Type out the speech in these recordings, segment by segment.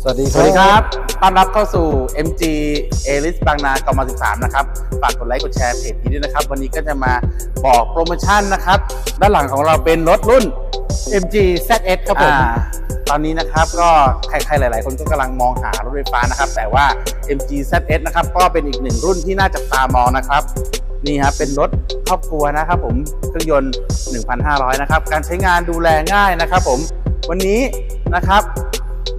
สวัสดีสวัสดีครับ ต้อนรับเข้าสู่ MG a l i s บางนากม13 นะครับ ฝากกดไลค์ กดแชร์เพจนี้ด้วยนะครับ วันนี้ก็จะมาบอกโปรโมชั่นนะครับ ด้านหลังของเราเป็นรถรุ่น MG ZS ครับผมอ่าตอนนี้นะครับก็ใครๆหลาย ๆ คนก็กำลังมองหารถไฟฟ้านะครับ แต่ว่า MG ZS นะครับก็เป็นอีกหนึ่งรุ่นที่น่าจับตามองนะครับนี่ครับเป็นรถครอบครัวนะครับผมเครื่องยนต์ 1,500 นะครับ การใช้งานดูแลง่ายนะครับผมวันนี้นะครับ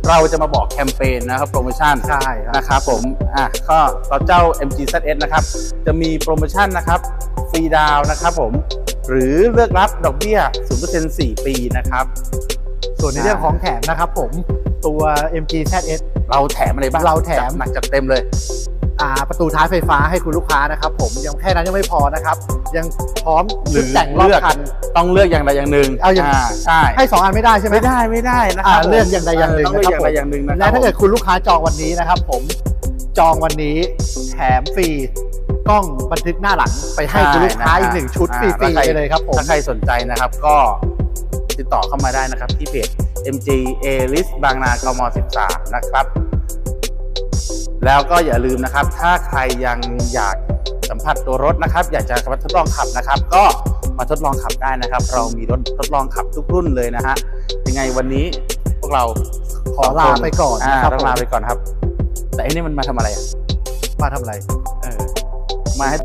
เราจะมาบอกแคมเปญนะครับโปรโมชั่นใช่ครับนะครับผมอะก็ต่อเจ้า MG ZS นะครับ จะมีโปรโมชั่นนะครับฟรีดาวน์นะครับผมหรือเลือกรับดอกเบี้ย 0% 4 ปีนะครับ ส่วนในเรื่องของแถมนะครับผมตัว MG ZS เราแถมอะไรบ้างเราแถมจัดหนักจัดเต็มเลยอ่า ประตูท้ายไฟฟ้าให้คุณลูกค้านะครับ ผมยังแค่นั้นยังไม่พอนะครับ ยังพร้อมหรืชุอดแต่งรอบเลือกคัน ต้องเลือกอย่างใดอย่างหนึ่งเอาอย่างใช่ให้2อันไม่ได้ใช่ไหมไม่ได้ไม่ได้นะครัอ่าบผมเลือกอย่างใดอย่างหนึ่งต้องเลือกอย่างใดนะครับผมอย่างหนึ่งนะคและรับถ้าเกิดคุณลูกค้าจองวันนี้นะครับ ผมจองวันนี้แถมฟรีกล้องบันทึกหน้าหลังไปให้คุณลูกค้าอีกหนึ่งชุดฟรีๆไปเลยครับผมถ้าใครสนใจนะครับก็ติดต่อเข้ามาได้นะครับที่เพจ MG A List บางนากม 13 นะครับ แล้วก็อย่าลืมนะครับ ถ้าใครยังอยากสัมผัสตัวรถนะครับ อยากจะมาทดลองขับนะครับ ก็มาทดลองขับได้นะครับ เรามีรถทดลองขับทุกรุ่นเลยนะฮะยังไงวันนี้พวกเราขอลาไปก่อนอ่านะครับต้องลาไปก่อนครับ แต่อันนี้มันมาทำอะไรอะมาทำอะไร เออ มาให้